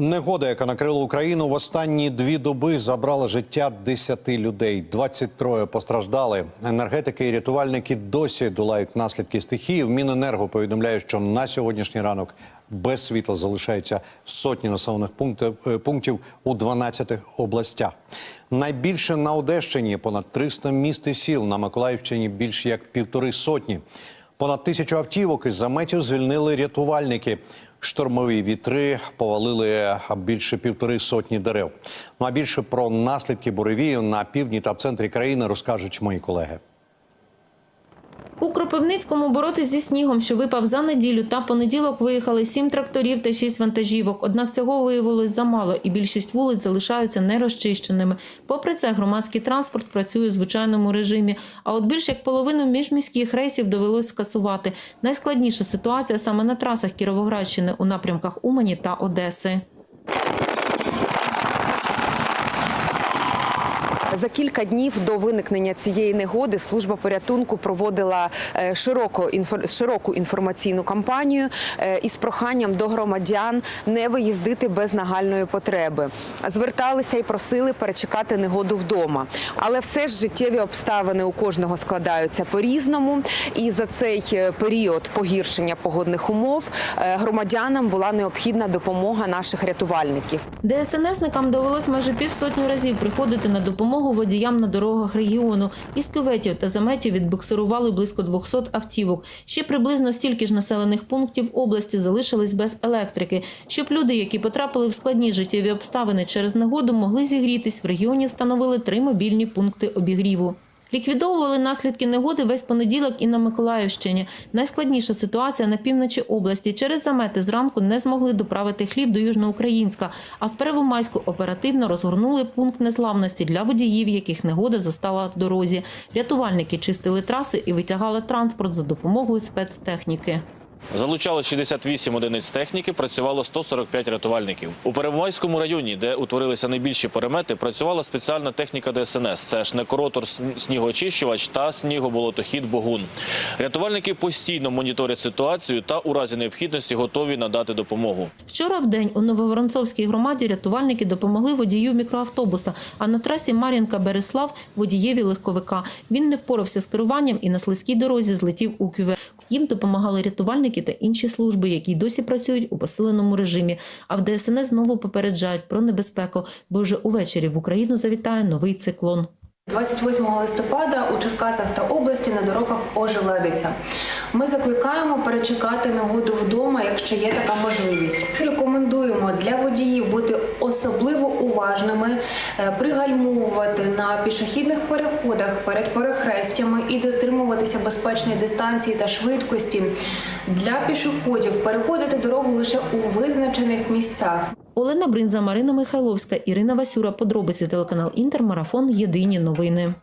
Негода, яка накрила Україну в останні дві доби, забрала життя 10 людей. 23 постраждали. Енергетики і рятувальники досі долають наслідки стихії. В Міненерго повідомляє, що на сьогоднішній ранок без світла залишаються сотні населених пунктів, е, пунктів у 12 областях. Найбільше на Одещині понад 300 міст і сіл. На Миколаївщині більш як півтори сотні. Понад тисячу автівок із заметів звільнили рятувальники. Штормові вітри повалили більше півтори сотні дерев. Ну а більше про наслідки буревію на півдні та в центрі країни розкажуть мої колеги. У Кропивницькому боротись зі снігом, що випав за неділю та понеділок, виїхали сім тракторів та шість вантажівок. Однак цього виявилось замало, і більшість вулиць залишаються нерозчищеними. Попри це, громадський транспорт працює у звичайному режимі. А от більш як половину міжміських рейсів довелось скасувати. Найскладніша ситуація саме на трасах Кіровоградщини у напрямках Умані та Одеси. За кілька днів до виникнення цієї негоди служба порятунку проводила е, широко широку інформаційну кампанію е, із проханням до громадян не виїздити без нагальної потреби. Зверталися і просили перечекати негоду вдома. Але все ж життєві обставини у кожного складаються по-різному. І за цей е, період погіршення погодних умов громадянам була необхідна допомога наших рятувальників. ДСНСникам довелось майже півсотню разів приходити на допомогу водіям на дорогах регіону. Із кюветів та заметів відбуксирували близько 200 автівок. Ще приблизно стільки ж населених пунктів області залишились без електрики. Щоб люди, які потрапили в складні життєві обставини через негоду, могли зігрітись, в регіоні встановили три мобільні пункти обігріву. Ліквідовували наслідки негоди весь понеділок і на Миколаївщині. Найскладніша ситуація на півночі області. Через замети зранку не змогли доправити хліб до Южноукраїнська, а в Перевомайську оперативно розгорнули пункт незламності для водіїв, яких негода застала в дорозі. Рятувальники чистили траси і витягали транспорт за допомогою спецтехніки. Залучали 68 одиниць техніки, працювало 145 рятувальників. У Первомайському районі, де утворилися найбільші перемети, працювала спеціальна техніка ДСНС. Це шнекоротор снігоочищувач та снігоболотохід Богун. Рятувальники постійно моніторять ситуацію та у разі необхідності готові надати допомогу. Вчора в день у Нововоронцовській громаді рятувальники допомогли водію мікроавтобуса, а на трасі Мар'їнка Береслав водієві легковика. Він не впорався з керуванням і на слизькій дорозі злетів у кюве. Їм допомагали рятувальники та інші служби, які досі працюють у посиленому режимі. А в ДСНС знову попереджають про небезпеку, бо вже увечері в Україну завітає новий циклон. 28 листопада у Черкасах та області на дорогах ожеледиться. Ми закликаємо перечекати негоду вдома, якщо є така можливість. Рекомендуємо для водіїв бути особливо уважними, е, пригальмовувати на пішохідних переходах перед перехрестями і дотримуватися безпечної дистанції та швидкості. Для пішоходів переходити дорогу лише у визначених місцях. Олена Бринза, Марина Михайловська, Ірина Васюра. Подробиці телеканал Інтермарафон. Єдині новини.